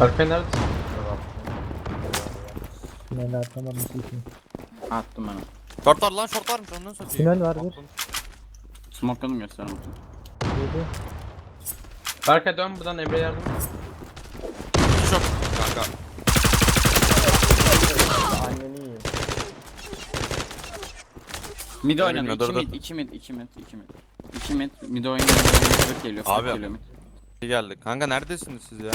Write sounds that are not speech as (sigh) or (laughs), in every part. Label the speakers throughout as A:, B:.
A: Berkay neredesin?
B: Tünel atamadım sikeyim.
C: Attım ben onu.
D: Short var lan short varmış ondan satayım.
B: Tünel var bir.
C: Smoke'ladım göstereyim.
B: Yedi.
A: Berkay dön buradan Emre'ye yardım.
D: Short kanka.
E: Anneni yiyeyim.
C: Mid oynadı.
D: bilmiyorum,
C: 2
D: dur,
C: mid,
D: dur.
C: 2 mid, 2 mid, 2 mid. 2 mid, mid oynadı. Fırt geliyor, fırt
D: Abi.
C: geliyor mid.
D: İyi geldik. Kanka neredesiniz siz ya?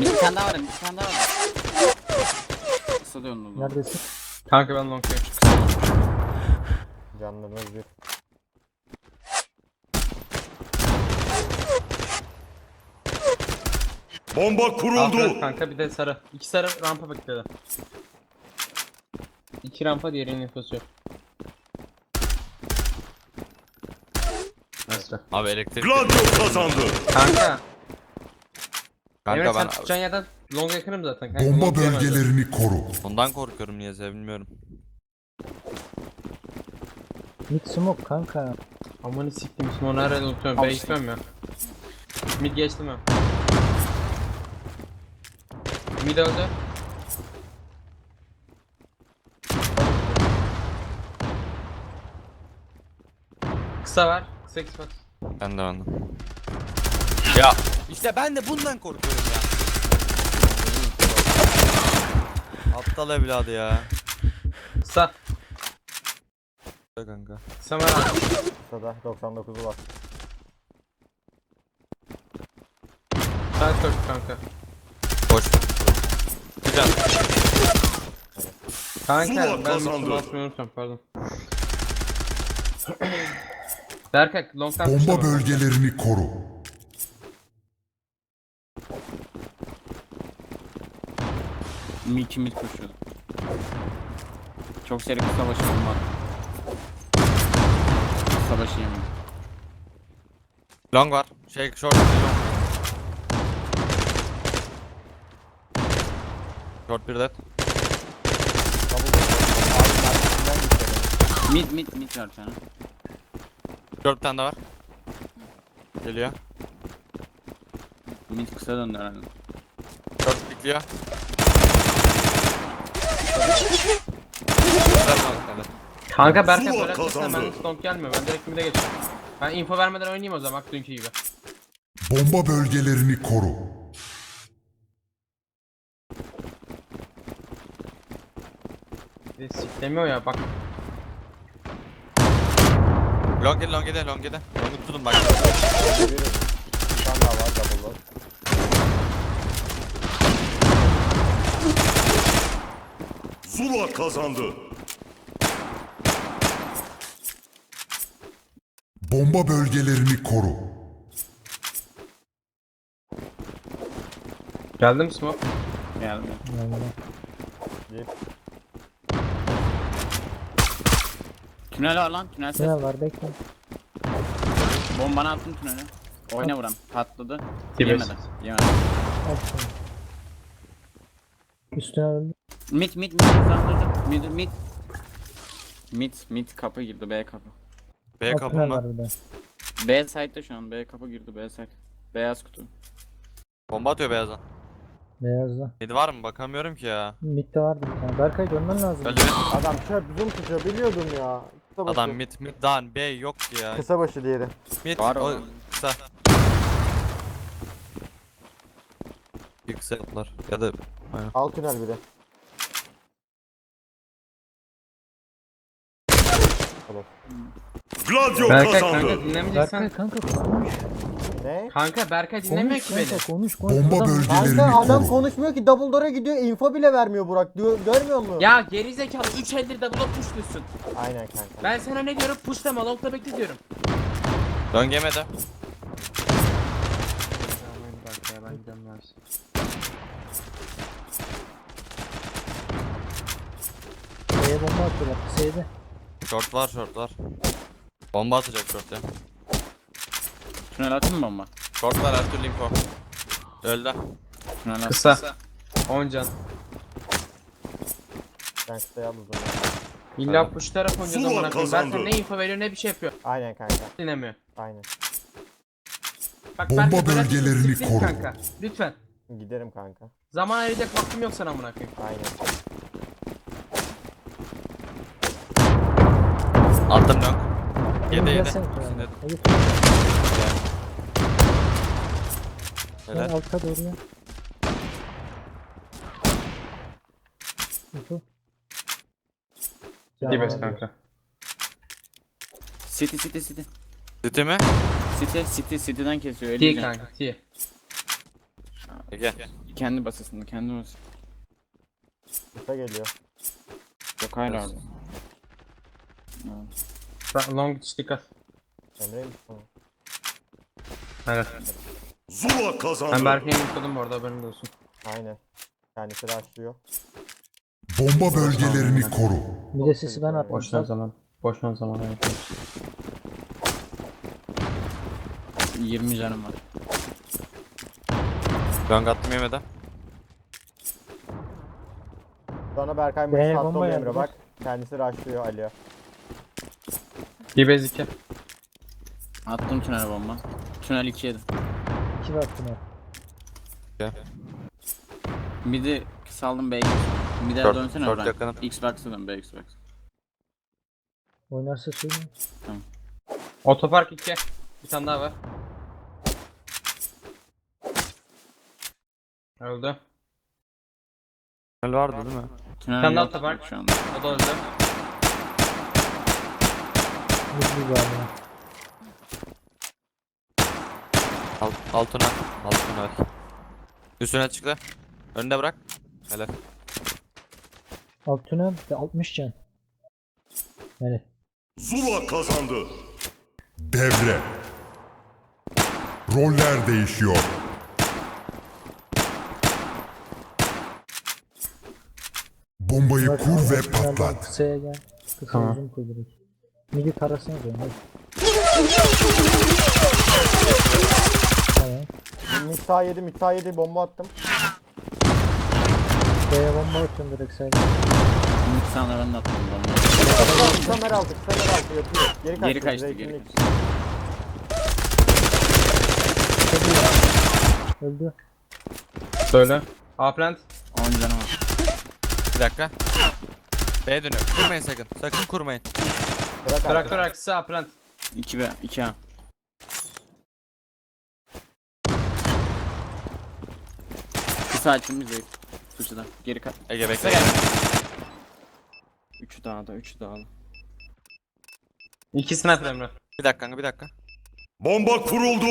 C: Bir tane daha var, bir tane daha var. Kısa döndü. bu.
B: Neredesin?
A: Kanka ben long'dayım.
E: Canlarınız bir.
F: Bomba kuruldu.
A: Kanka bir de sarı. İki sarı rampa bekledi. İki rampa diğerinin infosu yok. Nasıl?
D: Abi elektrik.
F: Gladio kazandı.
A: Kanka.
D: Kanka
A: Emre
D: ben
A: sen long yakınım zaten. Kanka,
G: Bomba bölgelerini koru.
D: ondan korkuyorum niyeyse bilmiyorum.
B: Mid smoke kanka.
A: Amanı siktim onu herhalde unutuyorum. Ben gitmem ya. Mid geçtim ben. Mid öldü. Kısa var. Kısa Xbox.
D: Ben de ben de. Ya işte ben de bundan korkuyorum ya. Aptal evladı ya.
A: Kısa.
D: Kanka.
A: Kısa var abi.
E: Kısada 99'u var.
A: Sen koş kanka.
D: Boş. Güzel.
A: Kanka ben
F: kazandı.
A: Müslüman atmayı unuttum pardon. (clears throat) Berkay long'dan
G: Bomba
A: kuşlama.
G: bölgelerini koru.
C: Mid 2 mid koşuyor. Çok seri olmadı. Kısa başı yemin.
D: Long var. Şey short. Long. Short bir dead.
C: Mid mid mid var bir
D: bir tane daha var. Geliyor.
C: Mid kısa döndü herhalde.
D: Short pikliyor. Güzel kanka.
A: Kanka Berkay
F: Zula
A: böyle atırsan ben
F: kazandı.
A: long gelmiyor. Ben direkt mid'e geçiyorum. Ben info vermeden oynayayım o zaman dünkü gibi.
G: Bomba bölgelerini koru.
A: Bir de Siklemiyor ya bak.
D: Long gel long gel long gel. Long tutun bak.
E: Bir tane daha var double'lı.
F: Zula kazandı.
G: Bomba bölgelerini koru.
A: Geldi mi smoke?
B: Yani.
C: Tünel var lan tünel ses.
B: Tünel var bekle.
C: Bombana attım tünele. Oyna vuran. Patladı. Yemedi. Yemedi.
B: Şunu. Üstüne öldü.
C: Mid mid mid uzandırdı. Mid mid. Mid mid kapı girdi B kapı.
D: B
B: tünel
D: mı?
B: bir de.
C: B site'de şu an B kapı girdi B site. Beyaz kutu.
D: Bomba atıyor beyazdan.
B: Beyazda.
D: Mid var mı? Bakamıyorum ki ya.
B: Mid'de vardı bir tane. Berkay dönmen lazım.
D: Öldü mü?
E: Adam çöp zoom tutuyor biliyordum ya. Kısa başı.
D: Adam mid mid daha B yok ki ya.
E: Kısa başı diğeri.
D: Mid
C: Var
D: o
C: oğlum.
D: kısa. Yaptılar. Ya da aynen.
E: Al tünel bir de.
F: Gladio
A: Berkay
F: kazandı.
A: kanka dinlemeyeceksen.
B: Berkay kanka konuş.
E: Ne?
A: Kanka Berkay dinlemiyor
B: Konuş
A: ki beni.
B: kanka konuş konuş.
G: Bomba
B: Adam-
G: bölgelerini
E: Kanka adam
G: koru.
E: konuşmuyor ki double door'a gidiyor info bile vermiyor Burak. Diyor, görmüyor musun?
A: Ya geri zekalı 3 eldir double pushlusun.
E: Aynen kanka.
A: Ben sana ne diyorum pushlama long'da bekle diyorum.
D: Dön gemede.
A: ben gidelim lazım.
B: B'ye bomba atıyorlar. Kısaydı.
D: Short var short var. Bomba atacak short ya.
C: Tünel atayım mı bomba?
D: Short var her türlü info. Öldü.
C: Tünel at.
A: Kısa. 10 can.
E: Ben kısaya aldım.
A: İlla push taraf oynayacağız
F: Zula
A: amına koyayım.
F: kazandı.
A: Berkay ne info veriyor ne bir şey yapıyor.
E: Aynen kanka.
A: Dinlemiyor.
E: Aynen.
A: Bak
G: Bomba
A: böyle
G: bölgelerini
A: siktir
G: koru.
A: Kanka. Lütfen.
E: Giderim kanka.
A: Zaman ayıracak vaktim yok sana amına koyayım.
E: Aynen.
D: Attım dön. Yedi yedi.
B: gelsene Tünel.
D: Şimdi
B: Emin
D: helal.
B: Tünel alta doğru ya. Can
A: Dibes
B: abi.
A: kanka.
C: City city city.
D: City mi?
C: City city city'den kesiyor.
A: T
C: Elini
A: kanka T.
D: Gel.
C: Kendi basısında kendi basıyor.
E: Kısa geliyor.
C: Yok orada.
A: Ra- Long dikkat.
E: Emre'ymiş bu.
A: Evet.
F: Zula
A: Ben
F: kazandı.
A: Berkay'ı yıkadım bu arada haberin olsun.
E: Aynen. Kendisi de açlıyor.
G: Bomba bölgelerini koru.
B: Bir de sesi ben attım.
A: Boşuna zaman. Boşuna zaman evet.
C: 20 canım var.
D: Dön attım yemeden.
E: Sonra Berkay maçı attı
B: bomba
E: oluyor
B: geldi.
E: Emre bak. Kendisi rushlıyor Ali'ye.
A: Dibes 2.
C: Attım tünel bomba. Tünel 2 yedi.
B: İki var tünel.
C: Midi saldım B'ye. Mid'e
D: Short-
C: dönsene
D: short
C: Frank.
D: yakınım.
C: Xbox'a dön B Xbox.
B: Oynarsa söyleyeyim.
A: Otopark 2. Bir tane daha var. Öldü.
D: Tünel vardı değil mi?
C: Tünel
A: Sen de
C: yok şu anda.
A: O da öldü.
B: Galiba.
D: Alt, alt tünel. Alt tünel. Üstüne çıktı. Önde bırak. Helal.
B: Alt tünel de 60 can. Yani
F: Zula kazandı.
G: Devre. Roller değişiyor. Bombayı
B: Bak,
G: kur ve
B: tünelden
G: patlat.
B: Kısaya gel. Kısa
A: Tamam.
B: uzun koy direkt. Midi tarasına dön. hadi. (laughs)
E: Sağ yedi, mid sağ yedi. Bomba attım.
B: B'ye bomba atıyorum direkt sayda.
C: Mid sana ben de attım bomba.
E: Kısa mer aldı, kısa mer aldı. Yapıyor. Geri kaçtı.
C: Geri kaçtı
E: Zeytinlik.
C: geri kaçtı.
B: Öldü.
A: Söyle. A plant.
C: 10 canım var.
D: Bir dakika. B'ye dönüyor. Kurmayın sakın. Sakın kurmayın.
E: Bırak.
A: Traktör arkası A plant.
C: 2 B 2 A. Kısa açtım bize. Fıçıda. Geri kat.
D: Ege bekle.
C: gel. 3'ü dağda 3'ü dağda.
A: İki sniper Emre.
D: Bir dakika kanka bir dakika.
F: Bomba kuruldu.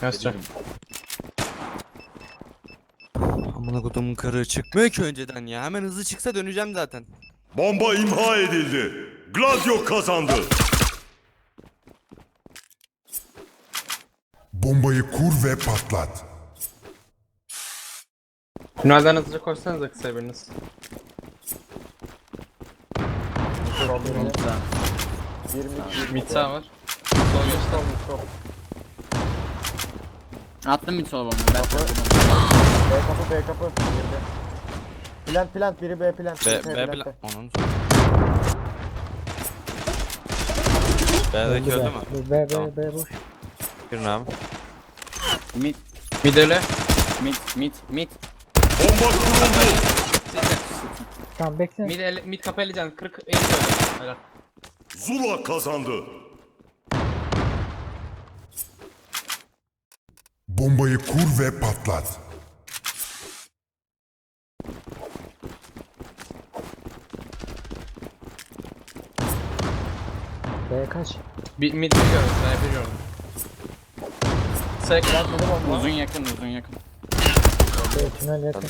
A: Göster.
D: Amına kodumun karı çıkmıyor ki önceden ya. Hemen hızlı çıksa döneceğim zaten.
F: Bomba imha edildi. Gladio kazandı.
G: Bombayı kur ve patlat.
A: Tünelden hızlıca koşsanız da kısa biriniz.
E: Sol biri.
C: Kısa.
E: Bir mid, bir
A: Mid sağ var. Sol
E: sol.
C: Attım mid sola bomba. Ben.
E: B kapı, B. Girdi. Plant, plant. Biri B plant.
D: B, B,
E: plant'te.
D: bile... Onun B'deki
B: Öldü B.
D: mü?
B: B, B,
D: Tamam.
B: B boş.
D: Girin abi.
C: Mid
A: Mid öyle.
C: mid mid mid.
F: Bomba kuruldu.
B: Tamam bekle.
A: Mid, el, mid kapı eleyeceksin. 40 50 öyle. Helal.
F: Zula kazandı.
G: Bombayı kur ve patlat.
B: B kaç?
A: Bir, mid biliyorum. Ben biliyorum.
E: Plant dedi bomba.
C: Uzun yakın uzun yakın.
B: B tünel yakın.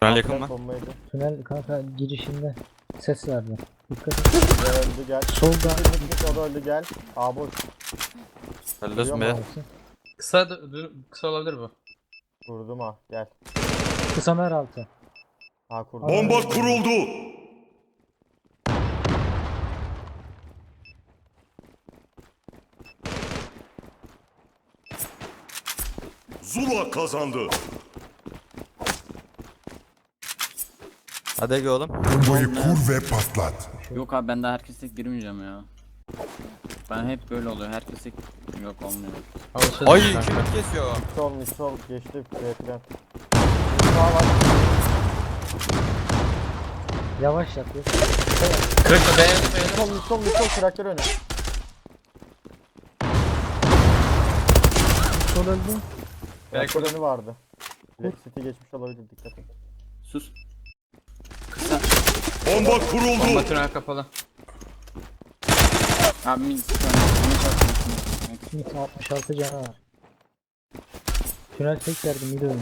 D: Tünel yakın mı?
E: bombaydı.
B: Tünel kanka girişinde ses verdi. Dikkat et.
E: Öldü gel.
B: Solda.
E: O da öldü gel. A boş.
D: Öldürsün be.
A: Kısa, kısa olabilir bu.
E: Vurdum ha. Gel.
B: Kısa mer altı.
E: Ha kurdum.
F: Bomba kuruldu. Zula kazandı.
D: Hadi Ege oğlum.
G: Bombayı kur ve patlat.
C: Yok abi ben daha herkes tek girmeyeceğim ya. Ben hep böyle oluyor. Herkes tek yok olmuyor.
D: Ay
A: kanka.
D: kim kesiyor?
E: Sol mid sol geçti B plant. Sağ var.
B: Yavaş yap ya.
A: Beğendim beğendim.
E: Sol mid sol mid sol traktör önü.
B: Sol öldü.
E: Önü vardı. City geçmiş olabilir dikkat et.
C: Sus.
F: Bomba
A: Bomba
F: kuruldu.
A: tünel kapalı.
C: Abi min min çarptım.
B: Smith 66 canı var. Tünel tek verdi mid oynuyor.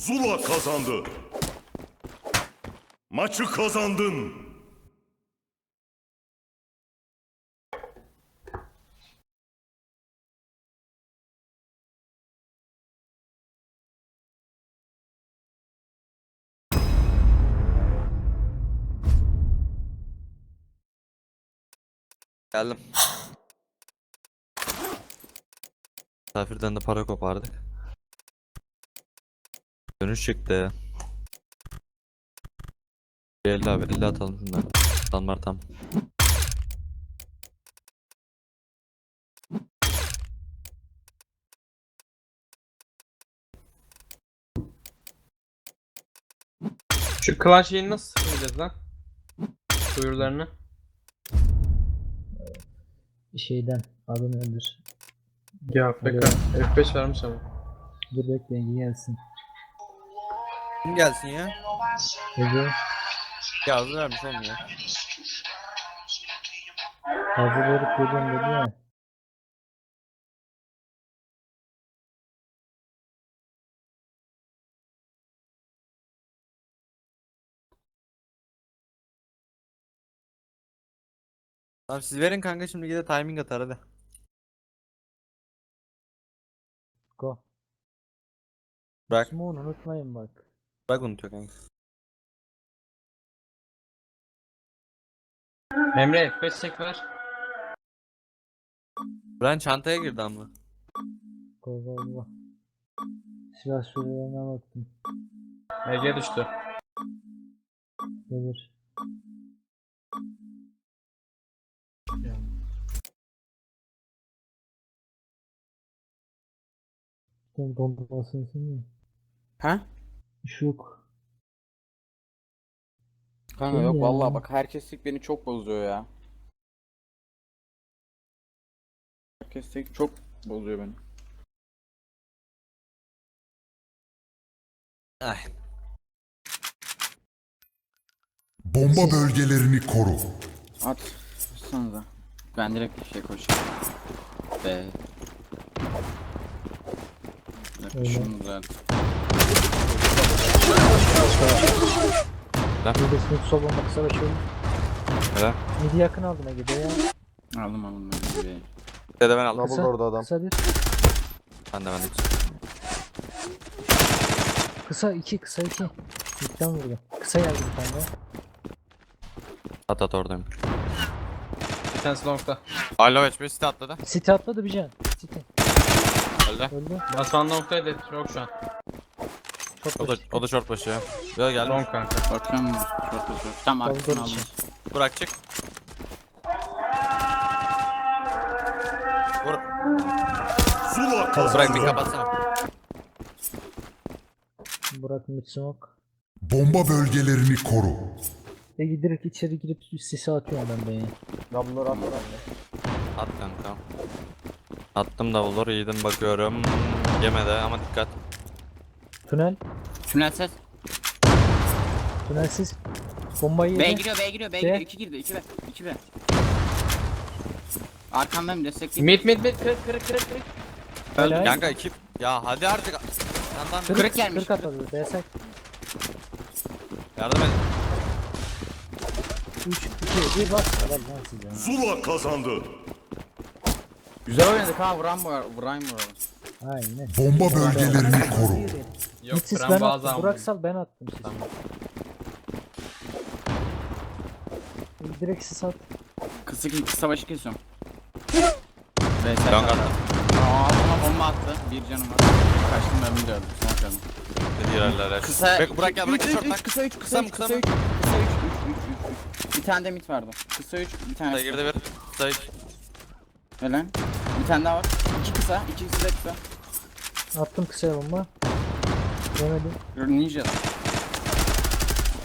F: Zula kazandı. Maçı kazandın.
D: Geldim. Misafirden de para kopardık. Dönüş çıktı ya. Bir 50 abi 50 atalım şundan. Adamlar tam.
A: Şu klan şeyini nasıl sıkılacağız lan? Duyurularını.
B: Şeyden adını öldür.
A: Ya
B: Alo.
A: F5 vermiş ama.
B: Dur bekleyin gelsin.
D: Kim gelsin ya?
B: Ege
D: Ya hazır vermiş oğlum ya.
B: hazır verip geliyorum dedi ya.
D: Tamam siz verin kanka şimdi gide timing atar hadi.
B: Go.
D: Bırak.
B: Smoke'u unutmayın bak.
D: Bak unutuyor kanka.
A: Emre F5 çek ver.
D: Brian çantaya girdi ama.
B: Go go. Silah sürelerine baktım.
A: Ege düştü.
B: Gelir. Sen bombasını mi?
C: Ha?
B: İş yok.
C: Kanka
B: Değil
C: yok
B: ya.
C: vallahi bak herkeslik beni çok bozuyor ya. Herkeslik çok bozuyor beni.
D: Ay.
G: Bomba bölgelerini koru.
C: At. Atsanıza. Ben direkt şey koşacağım. Be. Bir
B: Öyle.
C: şunu düzelt.
B: Bir de Smith sol bomba kısa başlıyorum.
D: Helal.
B: Midi yakın aldım Ege'de ya.
C: Aldım aldım ben bir.
D: Dede ben aldım.
E: Double
B: Kısa,
E: orada adam.
B: kısa bir.
D: Ben de ben de.
B: Kısa iki, kısa iki. Midden vurdu. Kısa geldi bir tane daha.
D: At at oradayım.
A: Bir tanesi longta.
D: Alo HP site atladı.
B: City atladı bir can. City.
D: Öldü.
B: Öldü.
A: Basman longtaydı. Yok şu an.
B: Çok
D: O da, o da short başı ya. Böyle geldi.
A: Long kanka.
C: Bakıyorum? Çok çok. Tamam
B: Double
C: arkasını aldım.
B: için.
D: Bırak çık. Vur.
F: Zula
D: Bırak bir
F: kazandı.
D: kapatsana.
B: Burak mid smoke.
G: Bomba bölgelerini koru.
B: Ege direkt içeri girip sisi atıyor ben beni.
E: Double at.
D: At kanka. Attım davulları yedim bakıyorum. Yemedi ama dikkat.
B: Tünel.
C: Tünel ses.
B: Tünelsiz. Bombayı
C: B
B: yedi.
C: giriyor B giriyor B
B: B.
C: giriyor. 2 girdi 2 B. 2 B. Arkamdayım destekleyeyim.
A: Mid mid mid kırık kırık kırık kırık.
B: Helal.
D: Kanka ekip. Ya hadi artık. Yandan
B: Kırık,
C: Kırık gelmiş,
B: Kırık atladı. B-side.
D: yardım edin.
B: 3, 2, 1 bas. Helal lan siz ya.
F: Zula kazandı.
C: Güzel oynadık ha vuran mı vuran mı?
B: Aynen.
G: Bomba bölgelerini koru.
A: Yok
B: Mid sis ben attım. Burak sal ben attım sis.
A: Tamam.
B: Direkt sis at.
C: Kısa, kısa başı kesiyorum. (laughs) Reset
D: Long
C: attı.
D: attım.
C: Aa bana bomba attı. Bir canım var. Kaçtım ben de öldüm. Son canım.
D: Ne diyorlar?
C: Kısa
D: Bek, bırak gel bırak
C: üç, üç, üç,
D: bak.
C: Kısa 3
D: Kısa
C: kısa
D: mı,
C: 3
D: kısa
C: kısa
D: mı?
C: 3 kısa 3 3 3 3 Bir tane de mit vardı. Kısa 3 bir tane.
D: Kısa girdi bir. Kısa üç.
C: Helal. Bir tane daha var. İki kısa, ikisi de kısa.
B: Attım kısaya bomba. Yemedim.
C: Ninja.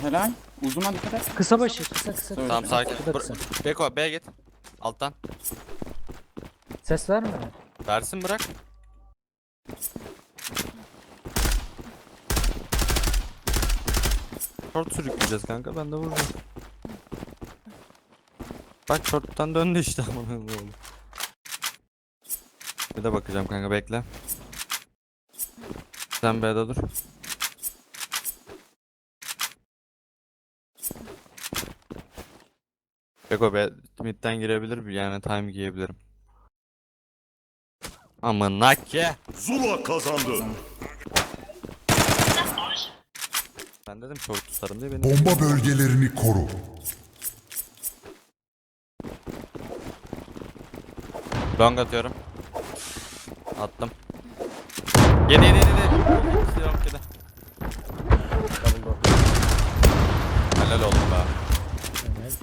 C: Helal. Uzuna dikkat et.
B: Kısa başı kısa kısa.
C: Tamam,
D: Tamam sakin.
B: Kısa kısa.
D: Bır- Beko B'ye git. Alttan.
B: Ses verme.
D: Versin bırak. Short sürükleyeceğiz kanka ben de vuracağım. Bak short'tan döndü işte amına koyayım. Bir de bakacağım kanka bekle. Sen B'de dur. Beko B midden girebilir yani time giyebilirim. Amına ke.
F: Zula kazandı.
D: Ben dedim short tutarım diye beni.
G: Bomba bölgelerini koru.
D: Long atıyorum. Attım. Yedi yedi yedi. long yedi.
E: Double door.
D: Helal oldu be.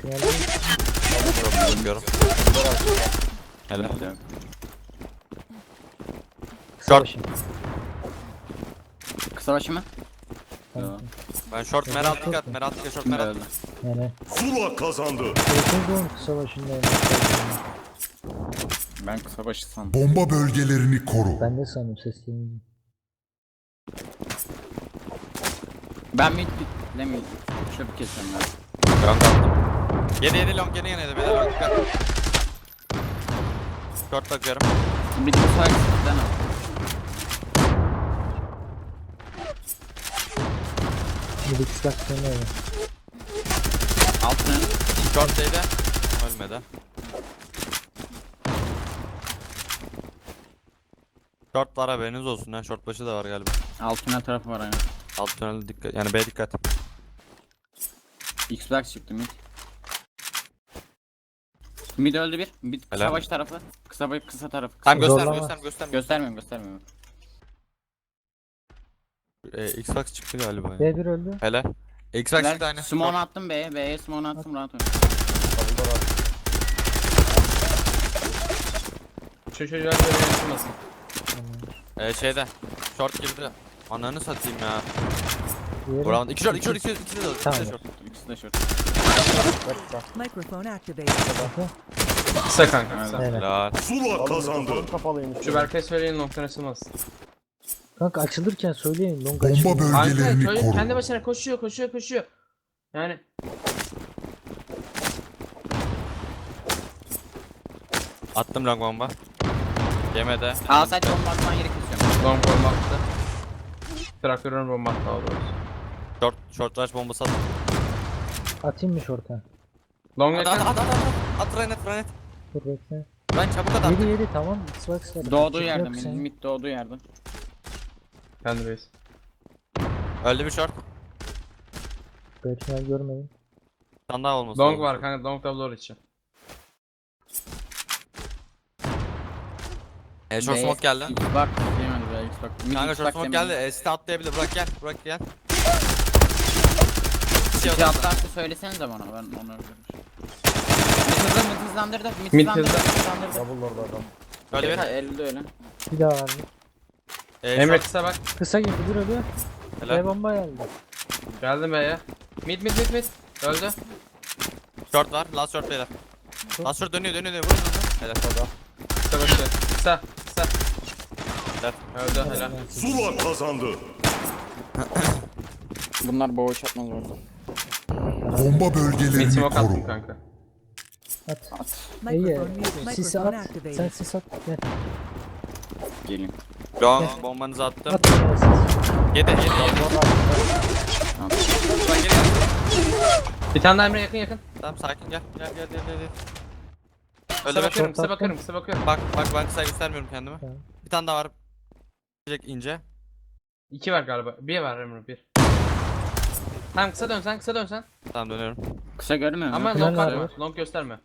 B: Tünelde
D: Bakıyorum. Helal.
B: kısa
D: Short.
C: Kısa başı mı?
B: Tamam.
D: Ben short meral dikkat. Meral dikkat short
C: Şimdi
D: meral.
C: öldü.
B: Yani.
F: Zula kazandı.
B: Yakın doğum kısa başında.
C: Ben kısa başı sandım.
G: Bomba bölgelerini koru.
B: Ben de sandım seslerini.
C: Ben mid piklemeyeyim. Çöpü kesiyorum ben.
D: Long attım. Yedi yedi long yedi yedi. Beyler long dikkat. Short bakıyorum.
C: Bir de sağ eksikten al.
B: Bir de kısa kısa öyle.
C: Altını.
D: Short değdi. Ölmedi. Short var haberiniz olsun ha. Short başı da var galiba.
C: Altına tarafı var aynen.
D: Alt tünel dikkat. Yani B dikkat.
C: Xbox çıktı mid. Mid öldü bir. Mid
D: Helal.
C: baş tarafı. Kısa baş kısa tarafı. Kısa
D: Tamam göster
B: Zorlama.
D: göster göster.
C: Göstermiyorum göstermiyorum.
D: Ee, Xbox çıktı galiba. ya.
B: B1 öldü.
D: Helal. Xbox çıktı aynı.
C: Smoke attım B'ye. B'ye smoke attım rahat oyna.
E: Door at.
A: Şu çocuğa göre yaşamasın.
D: Ee, şeyde. Short girdi. Ananı satayım ya. Buranın iki short, iki short, iki short, iki short, iki
B: Tamam.
D: de short.
H: Microphone activated.
A: Kısa kanka kısa.
B: Evet.
D: Helal.
F: Zula kazandı.
E: kapalıymış.
A: Şu Berkay söyleyin noktan açılmasın.
B: Kanka açılırken söyleyin. Long
G: Bomba
B: açılıyor.
A: Kanka
G: bölgelerini
A: çocuk
G: koru.
A: kendi başına koşuyor koşuyor koşuyor. Yani
D: Attım long bomba. Yemedi.
C: Aa site bomba atman yeri kesiyorum.
A: long bomba attı. Traktörün bomba attı daha doğrusu.
D: Short, short rush bombası at.
B: Atayım mı short'a?
A: Long
D: At at at at at. At Reynet Reynet.
B: Dur bekle.
D: Ben çabuk at at.
B: 7 7 tamam. Xbox var.
C: Doğduğu
B: Çık
C: yerde
B: yok
C: mid.
B: sen.
C: Mid doğduğu yerde.
A: Kendi base.
D: Öldü bir short.
B: Tünel görmedim.
D: Tane daha olması
A: Long var kanka long da door için.
D: E, short smoke geldi.
C: Xbox Xbox. Mid
D: Kanka short smoke geldi. E, site atlayabilir. Bırak gel. Bırak gel. Şey
C: atlı attı söylesenize bana ben onu öldürürüm. Mid hızlı mid hızlandırdı. Mid
A: Mid
C: hızlandırdı.
A: hızlı.
C: Hızlandırdı.
E: Double door'da adam.
D: Öyle bir.
C: Elde öyle.
B: Bir daha var mı?
D: E,
A: Emre
D: short.
A: kısa bak.
B: Kısa bir ölü. B
D: Helal.
B: bomba geldi.
A: Geldim B'ye. Mid mid mid mid. Öldü.
D: Short var. Last short beyler. Last short dönüyor dönüyor dönüyor. Vurun vurun. Helal.
A: Kısa başı. Kısa.
D: Helal.
A: Öldü helal.
F: Zula kazandı. (clears throat)
C: Bunlar boğuş atmaz orada.
G: Bomba bölgelerini
A: smoke attım
G: koru.
A: kanka.
B: At.
H: Microphone
B: İyi.
H: muted.
B: Sisi at. Sen sis at. Gel.
C: Gelin.
D: Long bombanızı attım.
B: At.
D: Yedi yedi yedi. Bak geri gel.
A: Bir tane daha Emre yakın yakın.
D: Tamam sakin gel. Gel gel gel gel. gel. Bir.
A: bakıyorum kısa
B: Short
A: bakıyorum kısa bakıyorum.
D: Bak bak ben kısa göstermiyorum kendimi.
B: Tamam.
D: Bir tane daha var. Gelecek ince.
A: İki var galiba. Bir var Emre bir. Tamam kısa dönsen kısa dönsen.
D: Tamam dönüyorum.
C: Kısa görmüyor
A: Ama long
B: var.
A: Long gösterme.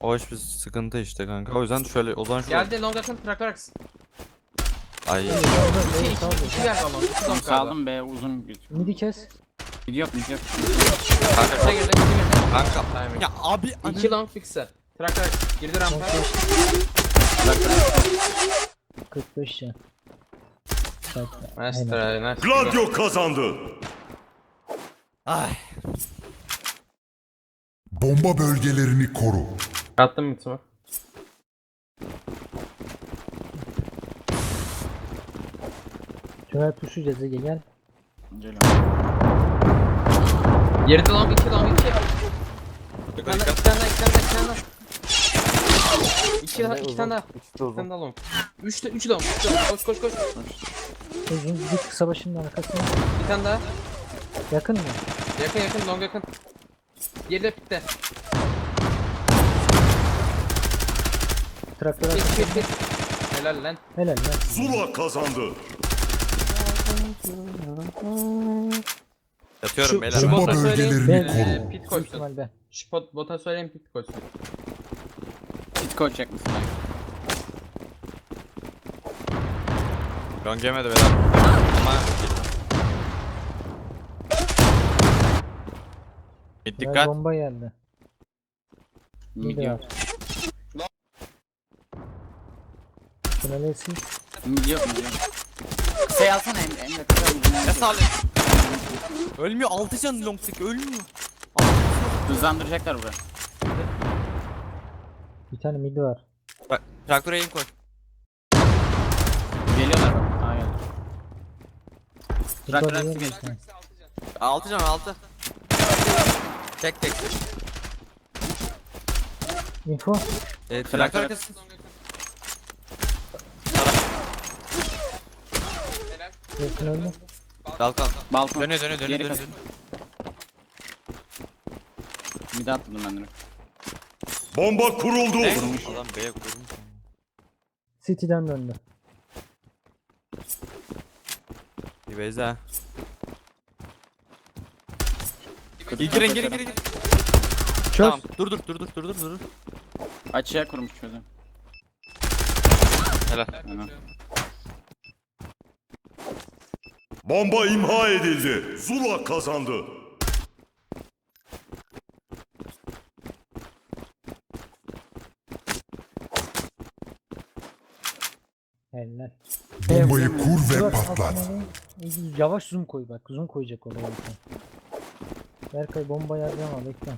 D: O iş bir sıkıntı işte kanka. O yüzden şöyle o zaman şu
A: Geldi long yakın traktör aksın.
D: Ay
A: İki, iki, iki galiba long. İki long galiba.
C: Saldım be uzun gözüküyor.
B: Midi kes.
C: Mid yok.
D: kanka
A: Kısa girdi kısa girdi.
D: kanka.
A: Timing.
D: Ya abi
A: İki long bir kısa. Traktör aksın. Girdi rampa.
B: 45 ya. Bak,
A: Nice
B: aynen.
A: try, nice.
F: Gladio kazandı.
D: Ay.
G: Bomba bölgelerini koru.
A: Attım mı smoke?
B: Tünel pushlayacağız Ege gel.
A: Geride long iki long iki. Bir tane
D: Yukarı
A: daha,
D: dikkat.
A: iki tane daha, iki tane daha, iki tane daha. İki iki tane daha.
E: Uzun.
A: tane daha long. Üç de, üç long, üç long. Koş koş koş.
B: Uzun git kısa başının arkasına.
A: Bir tane daha.
B: Yakın mı?
A: Yakın yakın, long yakın. Geride pitte.
B: Traktör
A: Pit
B: arkasına.
A: pit pit. Helal lan.
B: Helal lan.
F: Zula kazandı.
D: Yatıyorum
A: Şu,
D: beyler.
A: şu
G: Bomba
A: bota söyleyeyim.
G: bölgelerini
A: eee,
G: koru.
A: Pit
B: Büyük
A: koşsun.
B: ihtimal ben.
A: Şu bot, bota söyleyeyim pit koşsun.
C: Hit koyacak mısın? Abi?
D: Long yemedi beyler. Ama Mid
B: Tünel
D: dikkat.
B: bomba geldi.
C: Mid
B: Midi
C: yok.
B: var. Tünele sil.
C: Mid yok mid yok. Kısayı alsana Emre. Emre.
D: Ne sağlık? Ölmüyor. 6 can long'daki ölmüyor.
C: Hızlandıracaklar buraya.
B: Bir tane midi var.
D: Bak traktöre aim koy.
C: Geliyorlar bak. Aa geldi. Hepsi
B: geliyor
C: geliyor.
B: sen.
D: 6 can 6. Tek tek.
B: Info.
D: E,
C: Traktör-
D: arkası.
B: Yakın öldü.
D: Dalkan.
C: Balkon.
D: Dönüyor dönüyor dönüyor.
C: Geri
D: dönüyor.
C: kaç. Mid'e atladım ben direkt.
F: Bomba kuruldu.
D: Ne? Adam B'ye kurmuş.
B: City'den döndü.
D: Bir Beyza. Girin girin girin girin.
B: Çöz.
D: Tamam dur dur dur dur dur dur dur.
C: Açığa kurmuş çözüm.
D: Helal.
F: Bomba imha edildi. Zula kazandı.
B: Helal.
G: Bombayı kur ve patlat.
B: Yavaş zoom koy bak. Zoom koyacak oraya. bakın. Berkay bomba yardım bekle.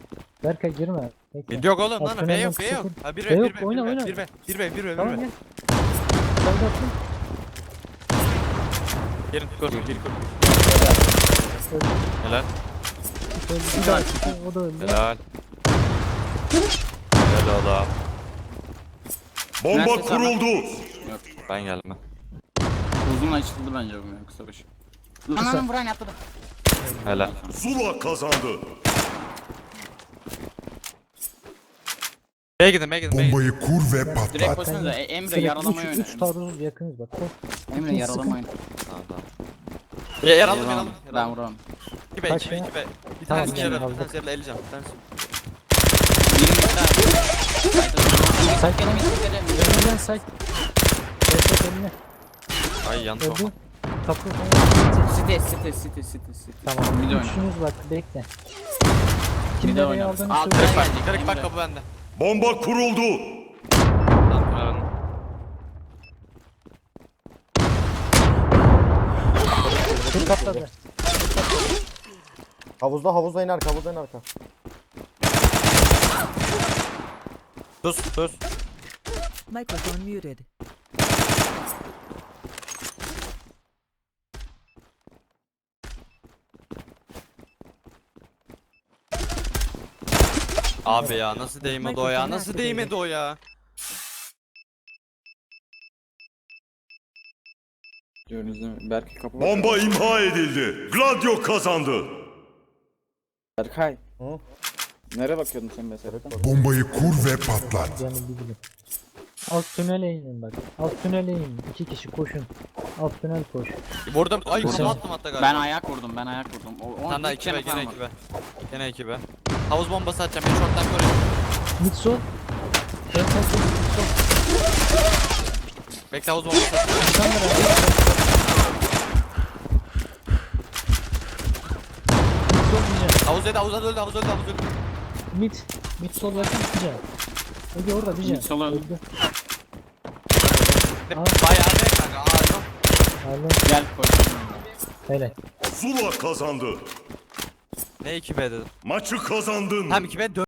B: Berkay girme. Bekle.
D: Mid yok oğlum lan. B yok B yok. Ha 1
B: B
D: B
B: yok,
D: 1 B
B: oyna,
D: 1
B: oyna.
D: B 1 B 1 B 1 B 1
B: Tamam
D: B.
B: gel. Sen de atın.
D: Girin kur gir kur.
B: Öldü.
D: Helal.
B: Öldü. Bir daha çıktı. O da öldü.
D: Helal. Helal oğlum.
F: Bomba
C: Nerede sana?
F: kuruldu.
C: Yok.
D: Ben geldim.
C: Uzun açıldı bence bu ya, kısa başı. Lan lan Brian atladı.
D: Helal.
F: Zula kazandı.
D: B'ye gidin B'ye gidin B'ye gidin.
G: Bombayı kur ve
C: Direkt
G: patlat.
C: koşsanıza E- Emre
B: Direkt
C: yaralamayı
B: 3
C: oyna.
B: 3 taarruz yakınız bak. Koş.
C: Emre yaralamayı oyna.
D: Tamam tamam. Ya yaralım
C: Yaralama.
D: yaralım.
C: Ben vuramam.
D: 2 B
B: Kaç
D: 2 B
B: ya?
D: 2 B. Bir
B: Tamam,
D: tanesi
B: yani
D: yaralım. Bir tanesi yaralım. Eleyeceğim. Bir tanesi.
C: 20 daha.
B: Say.
C: Benim istediklerim.
B: Önünden say. Destek önüne.
D: Ay yanlış
B: Öldü. Kapı.
C: City, City, City, City, City.
B: Tamam.
C: Mid oyna.
B: Üçünüz bak bekle.
C: Bir
B: Kim
C: de
B: nereye
C: oyna.
B: aldığını
C: Alt
B: söyle.
D: Kırık bak. Kırık bak kapı bende.
F: Bomba kuruldu.
D: Tamam kırarım.
B: Kırk katladı.
E: Havuzda havuzda in arka havuzda in arka.
D: Sus sus.
H: Microphone muted.
D: Abi ya nasıl değmedi o ya? Nasıl değmedi o ya?
C: Diyorsunuz değil mi? Berkay kapı
F: Bomba imha edildi. Gladio kazandı.
C: Berkay.
E: Hı?
C: Nereye bakıyordun sen mesela?
G: Bombayı kur ve patlat.
B: Yani. Alt tünele inin bak. Alt tünele inin. İki kişi koşun. Alt tünel koş.
D: Vurdum. Ay
B: Vurdum.
D: kafa attım hatta galiba.
C: Ben ayak vurdum ben ayak vurdum. O, o
D: Sen daha
C: hiç
D: 2
C: canı
D: be gene
C: kalmadı.
D: 2 be. Gene 2 be. Havuz bombası atacağım. Beni
B: sol. Sol sol sol. Mid sol.
D: Bekle havuz bombası atacağım.
B: Sandra. Mid sol diyeceğim.
D: Havuz dedi havuz öldü havuz öldü havuz öldü.
B: Mid. Mid sol yakın diyeceğim. Ege orada diyeceğim.
C: Mid sol öldü.
B: Öldü.
D: Bayağı be kanka. Aa yok.
B: Aynen.
C: Gel koş.
B: Hele.
F: Zula kazandı.
D: Ne 2 be dedim.
F: Maçı kazandın.
D: Hem 2 be 4